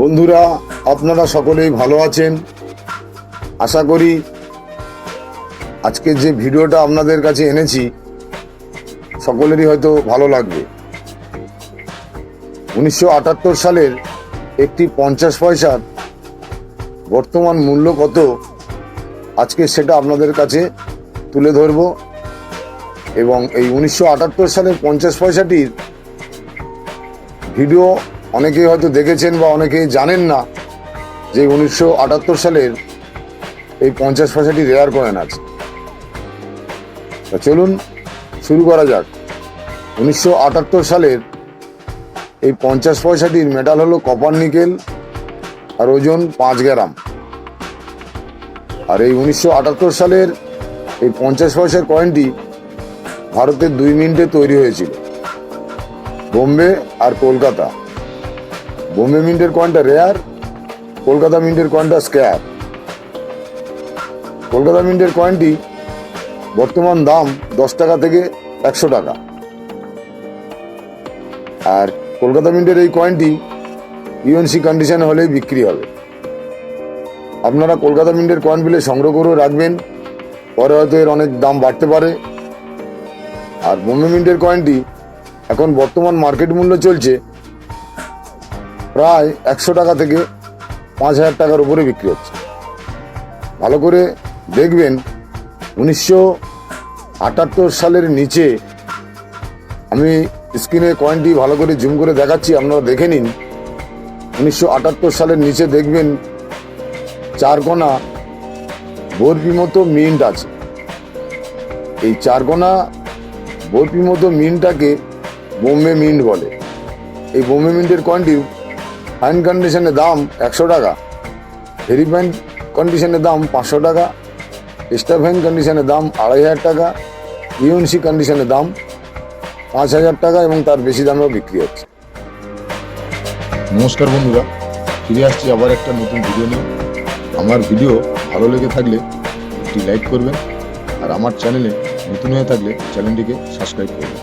বন্ধুরা, আপনারা সকলেই ভালো আছেন। আশা করি আজকে যে ভিডিওটা আপনাদের কাছে এনেছি, সকলেরই হয়তো ভালো লাগবে। উনিশশো আটাত্তর সালের একটি পঞ্চাশ পয়সার বর্তমান মূল্য কত, আজকে সেটা আপনাদের কাছে তুলে ধরব। এবং এই উনিশশো আটাত্তর সালের পঞ্চাশ পয়সাটির ভিডিও অনেকেই হয়তো দেখেছেন বা অনেকেই জানেন না যে উনিশশো আটাত্তর সালের এই পঞ্চাশ পয়সাটি রেয়ার কয়েন আছে চলুন শুরু করা যাক। উনিশশো আটাত্তর সালের এই পঞ্চাশ পয়সাটির মেটাল হলো কপার নিকেল আর ওজন পাঁচ গ্রাম। আর এই উনিশশো আটাত্তর সালের এই পঞ্চাশ পয়সার কয়েনটি ভারতের দুই মিনিটে তৈরি হয়েছিল। বোম্বে আর কলকাতা। বোম্বে মিন্টের কয়েনটা রেয়ার, কলকাতা মিন্টের কয়েনটা স্ক্যাপ কলকাতা মিন্টের কয়েনটি বর্তমান দাম দশ টাকা থেকে একশো টাকা। আর কলকাতা মিন্টের এই কয়েনটি ইউএনসি কন্ডিশন হলেই বিক্রি হবে। আপনারা কলকাতা মিন্টের কয়েন বিলে সংগ্রহ করে রাখবেন, পরে হয়তো এর অনেক দাম বাড়তে পারে। আর বোম্বে মিন্টের কয়েনটি এখন বর্তমান মার্কেট মূল্য চলছে প্রায় একশো টাকা থেকে পাঁচ হাজার টাকার উপরে বিক্রি হচ্ছে। ভালো করে দেখবেন উনিশশো আটাত্তর সালের নিচে আমি স্ক্রিনে কয়েনটি ভালো করে জুম করে দেখাচ্ছি, আপনারা দেখে নিন। উনিশশো আটাত্তর সালের নিচে দেখবেন চারকোনা বরফি মতো মিন্ট আছে। এই চারকোনা বরফি মতো মিন্টটাকে বোম্বে মিন্ট বলে। এই বোম্বে মিন্টের কয়েনটি ফাইন কন্ডিশনের দাম একশো টাকা ভেরি ফাইন কন্ডিশনের দাম পাঁচশো টাকা এক্সট্রা ফাইন কন্ডিশনের দাম আড়াই হাজার টাকা, ইউএনসি কন্ডিশনের দাম পাঁচ হাজার টাকা এবং তার বেশি দামেও বিক্রি হচ্ছে। নমস্কার বন্ধুরা, ফিরে আসছি আবার একটা নতুন ভিডিও নিয়ে। আমার ভিডিও ভালো লেগে থাকলে একটি লাইক করবেন আর আমার চ্যানেলে নতুন হয়ে থাকলে চ্যানেলটিকে সাবস্ক্রাইব করবেন।